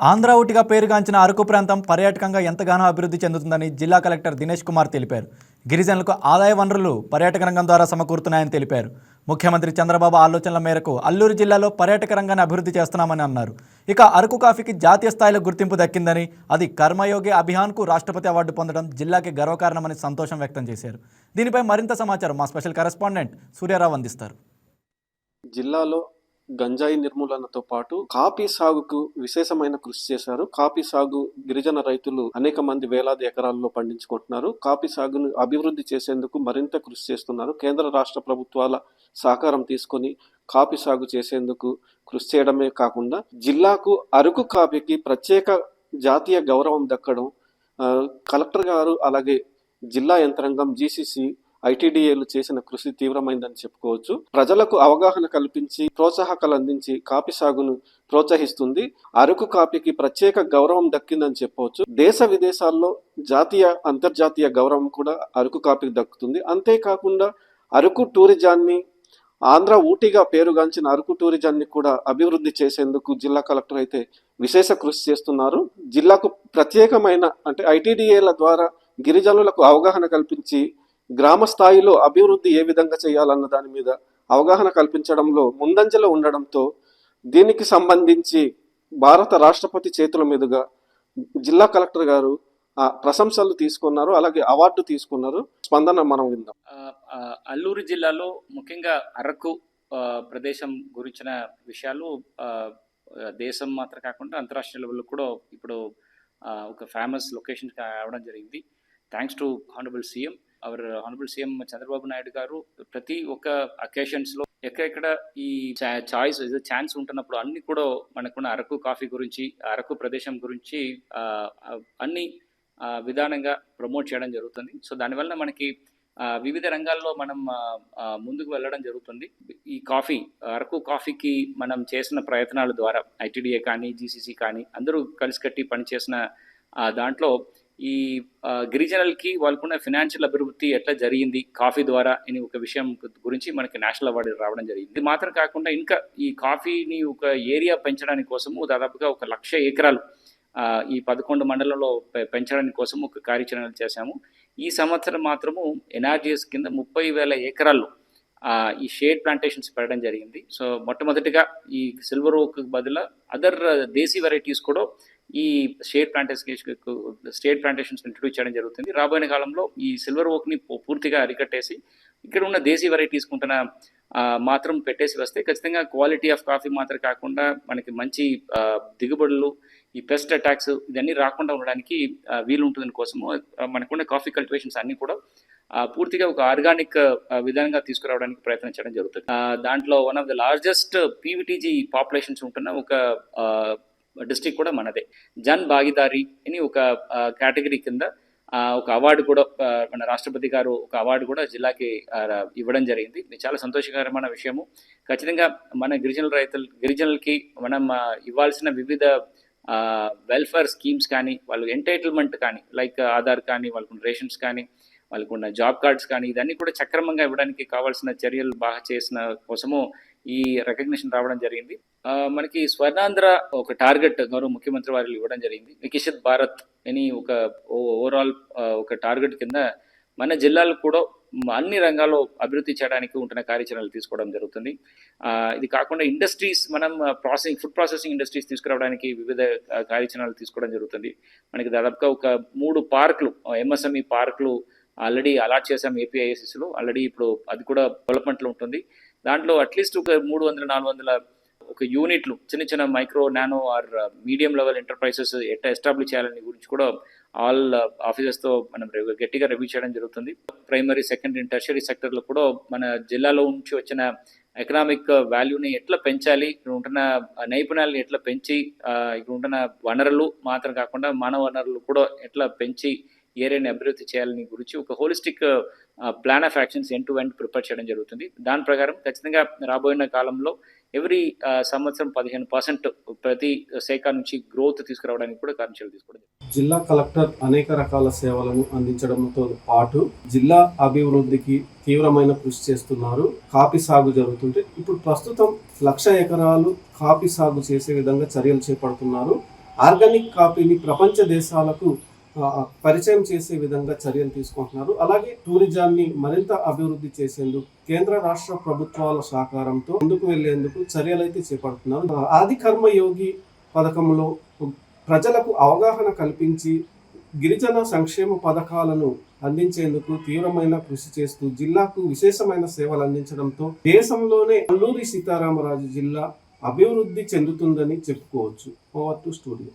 ఆంధ్ర ఊటిగా పేరుగాంచిన అరకు ప్రాంతం పర్యాటకంగా ఎంతగానో అభివృద్ధి చెందుతుందని జిల్లా కలెక్టర్ దినేష్ కుమార్ తెలిపారు. గిరిజనులకు ఆదాయ వనరులు పర్యాటక రంగం ద్వారా సమకూరుతున్నాయని తెలిపారు. ముఖ్యమంత్రి చంద్రబాబు ఆలోచనల మేరకు అల్లూరు జిల్లాలో పర్యాటక రంగాన్ని అభివృద్ధి చేస్తున్నామని అన్నారు. ఇక అరకు కాఫీకి జాతీయ స్థాయిలో గుర్తింపు దక్కిందని అది కర్మయోగి అభియాన్కు రాష్ట్రపతి అవార్డు పొందడం జిల్లాకి గర్వకారణమని సంతోషం వ్యక్తం చేశారు. దీనిపై మరింత సమాచారం మా స్పెషల్ కరెస్పాండెంట్ సూర్యారావు అందిస్తారు. జిల్లాలో గంజాయి నిర్మూలనతో పాటు కాఫీ సాగుకు విశేషమైన కృషి చేశారు. కాఫీ సాగు గిరిజన రైతులు అనేక మంది వేలాది ఎకరాల్లో పండించుకుంటున్నారు. కాఫీ సాగును అభివృద్ధి చేసేందుకు మరింత కృషి చేస్తున్నారు. కేంద్ర రాష్ట్ర ప్రభుత్వాల సహకారం తీసుకొని కాఫీ సాగు చేసేందుకు కృషి చేయడమే కాకుండా జిల్లాకు అరకు కాఫీకి ప్రత్యేక జాతీయ గౌరవం దక్కడం కలెక్టర్ గారు అలాగే జిల్లా యంత్రాంగం జీసీసీ ఐటీడీఏలు చేసిన కృషి తీవ్రమైందని చెప్పుకోవచ్చు. ప్రజలకు అవగాహన కల్పించి ప్రోత్సాహకాలు అందించి కాఫీ సాగును ప్రోత్సహిస్తుంది. అరకు కాపీకి ప్రత్యేక గౌరవం దక్కిందని చెప్పవచ్చు. దేశ విదేశాల్లో జాతీయ అంతర్జాతీయ గౌరవం కూడా అరకు కాపీకి దక్కుతుంది. అంతేకాకుండా అరకు టూరిజాన్ని ఆంధ్ర ఊటీగా పేరుగాంచిన అరకు టూరిజాన్ని కూడా అభివృద్ధి చేసేందుకు జిల్లా కలెక్టర్ అయితే విశేష కృషి చేస్తున్నారు. జిల్లాకు ప్రత్యేకమైన అంటే ఐటీడీఏల ద్వారా గిరిజనులకు అవగాహన కల్పించి గ్రామ స్థాయిలో అభివృద్ధి ఏ విధంగా చేయాలన్న దాని మీద అవగాహన కల్పించడంలో ముందంజలో ఉండడంతో దీనికి సంబంధించి భారత రాష్ట్రపతి చేతుల మీదుగా జిల్లా కలెక్టర్ గారు ప్రశంసలు తీసుకున్నారు అలాగే అవార్డు తీసుకున్నారు. స్పందన మనం విందాం. అల్లూరు జిల్లాలో ముఖ్యంగా అరకు ప్రదేశం గురించిన విషయాలు దేశం మాత్రం కాకుండా అంతరాష్ట్రీయ లెవెల్లో కూడా ఇప్పుడు ఒక ఫేమస్ లొకేషన్ అవడం జరిగింది. Thanks to honourable CM our honourable CM Chandrababu Naidu garu ప్రతి ఒక్క అకేషన్స్లో ఎక్కడెక్కడ ఈ చాయిస్ ఛాన్స్ ఉంటున్నప్పుడు అన్ని కూడా మనకున్న అరకు కాఫీ గురించి అరకు ప్రదేశం గురించి అన్ని విధానంగా ప్రమోట్ చేయడం జరుగుతుంది. సో దానివల్ల మనకి వివిధ రంగాల్లో మనం ముందుకు వెళ్ళడం జరుగుతుంది. ఈ కాఫీ అరకు కాఫీకి మనం చేసిన ప్రయత్నాల ద్వారా ఐటీడీఏ కానీ జీసీసీ కానీ అందరూ కలిసికట్టి పనిచేసిన దాంట్లో ఈ గిరిజనులకి వాళ్ళకున్న ఫినాన్షియల్ అభివృద్ధి ఎట్లా జరిగింది? కాఫీ ద్వారా అని ఒక విషయం గురించి మనకి నేషనల్ అవార్డు రావడం జరిగింది. ఇది మాత్రం కాకుండా ఇంకా ఈ కాఫీని ఒక ఏరియా పెంచడానికి కోసము దాదాపుగా ఒక లక్ష ఎకరాలు ఈ పదకొండు మండలంలో పెంచడానికి కోసం ఒక కార్యాచరణ చేశాము. ఈ సంవత్సరం మాత్రము ఎన్ఆర్జీఎస్ కింద ముప్పై వేల ఎకరాల్లో ఈ షేడ్ ప్లాంటేషన్స్ పెట్టడం జరిగింది. సో మొట్టమొదటిగా ఈ సిల్వర్ ఓక్ బదులు అదర్ దేశీ వెరైటీస్ కూడా ఈ state plantation state plantations introduce చేయడం జరుగుతుంది. రాబోయే కాలంలో ఈ సిల్వర్ ఓక్ని పూర్తిగా అరికట్టేసి ఇక్కడ ఉన్న దేశీ వెరైటీస్ కుంటున్న మాత్రం పెట్టేసి వస్తే ఖచ్చితంగా క్వాలిటీ ఆఫ్ కాఫీ మాత్రం కాకుండా మనకి మంచి దిగుబడులు ఈ పెస్ట్ అటాక్స్ ఇవన్నీ రాకుండా ఉండడానికి వీలు ఉంటుందని కోసము మనకున్న కాఫీ కల్టివేషన్స్ అన్ని కూడా పూర్తిగా ఒక ఆర్గానిక్ విధానంగా తీసుకురావడానికి ప్రయత్నం చేయడం జరుగుతుంది. దాంట్లో one of the largest PVTG populations ఉంటున్న ఒక డిస్ట్రిక్ట్ కూడా మనదే. జన్ భాగీదారి అని ఒక కేటగిరీ కింద ఒక అవార్డు కూడా మన రాష్ట్రపతి గారు ఒక అవార్డు కూడా జిల్లాకి ఇవ్వడం జరిగింది. ఇది చాలా సంతోషకరమైన విషయము. ఖచ్చితంగా మన గిరిజనుల రైతులు గిరిజనులకి మనం ఇవ్వాల్సిన వివిధ వెల్ఫేర్ స్కీమ్స్ కానీ వాళ్ళు ఎంటైటిల్మెంట్ కానీ లైక్ ఆధార్ కానీ వాళ్ళకున్న రేషన్స్ కానీ వాళ్ళకున్న జాబ్ కార్డ్స్ కానీ ఇదన్నీ కూడా సక్రమంగా ఇవ్వడానికి కావాల్సిన చర్యలు బాగా చేసిన కోసము ఈ రికగ్నిషన్ రావడం జరిగింది. మనకి స్వర్ణాంధ్ర ఒక టార్గెట్ గౌరవ ముఖ్యమంత్రి వారు ఇవ్వడం జరిగింది. వికసిత్ భారత్ అని ఒక ఓవరాల్ ఒక టార్గెట్ కింద మన జిల్లాలు కూడా అన్ని రంగాల్లో అభివృద్ధి చేయడానికి ఉంటున్న కార్యాచరణలు తీసుకోవడం జరుగుతుంది. ఇది కాకుండా ఇండస్ట్రీస్ మనం ప్రాసెసింగ్ ఫుడ్ ప్రాసెసింగ్ ఇండస్ట్రీస్ తీసుకురావడానికి వివిధ కార్యాచరణలు తీసుకోవడం జరుగుతుంది. మనకి దాదాపుగా ఒక మూడు పార్కులు ఎంఎస్ఎంఈ పార్కులు ఆల్రెడీ అలాట్ చేసాం ఏపీఐఎస్ఎస్లో ఆల్రెడీ ఇప్పుడు అది కూడా డెవలప్మెంట్లో ఉంటుంది. దాంట్లో అట్లీస్ట్ ఒక మూడు వందల నాలుగు వందల ఒక యూనిట్లు చిన్న చిన్న micro nano or medium level enterprises ఎట్లా ఎస్టాబ్లిష్ చేయాలని గురించి కూడా ఆల్ ఆఫీసెస్తో uh, మనం గట్టిగా రివ్యూ చేయడం జరుగుతుంది. ప్రైమరీ సెకండరీ టెర్షరీ సెక్టర్లో కూడా మన జిల్లాలో నుంచి వచ్చిన ఎకనామిక్ వాల్యూని ఎట్లా పెంచాలి ఇక్కడ ఉంటున్న నైపుణ్యాలను ఎట్లా పెంచి ఇక్కడ ఉంటున్న వనరులు మాత్రం కాకుండా మానవ వనరులు కూడా ఎట్లా పెంచి ఏరియాని అభివృద్ధి చేయాలని గురించి ఒక holistic plan of actions end to end prepare చేయడం జరుగుతుంది. దాని ప్రకారం ఖచ్చితంగా రాబోయిన కాలంలో ఎవ్రీ సంవత్సరం పదిహేను పర్సెంట్ ప్రతి శాఖ నుంచి గ్రోత్ తీసుకురావడానికి కూడా కార్యచర్యలు తీసుకోవడం జిల్లా కలెక్టర్ అనేక రకాల సేవలను అందించడంతో పాటు జిల్లా అభివృద్ధికి తీవ్రమైన కృషి చేస్తున్నారు. కాఫీ సాగు జరుగుతుంటే ఇప్పుడు ప్రస్తుతం లక్ష ఎకరాలు కాఫీ సాగు చేసే విధంగా చర్యలు చేపడుతున్నారు. ఆర్గానిక్ కాఫీని ప్రపంచ దేశాలకు పరిచయం చేసే విధంగా చర్యలు తీసుకుంటున్నారు. అలాగే టూరిజాన్ని మరింత అభివృద్ధి చేసేందుకు కేంద్ర రాష్ట్ర ప్రభుత్వాల సహకారంతో ముందుకు వెళ్ళేందుకు చర్యలు అయితే చేపడుతున్నారు. ఆది కర్మ యోగి పథకంలో ప్రజలకు అవగాహన కల్పించి గిరిజన సంక్షేమ పథకాలను అందించేందుకు తీవ్రమైన కృషి చేస్తూ జిల్లాకు విశేషమైన సేవలు అందించడంతో దేశంలోనే అల్లూరి సీతారామరాజు జిల్లా అభివృద్ధి చెందుతుందని చెప్పుకోవచ్చు. Over to studio.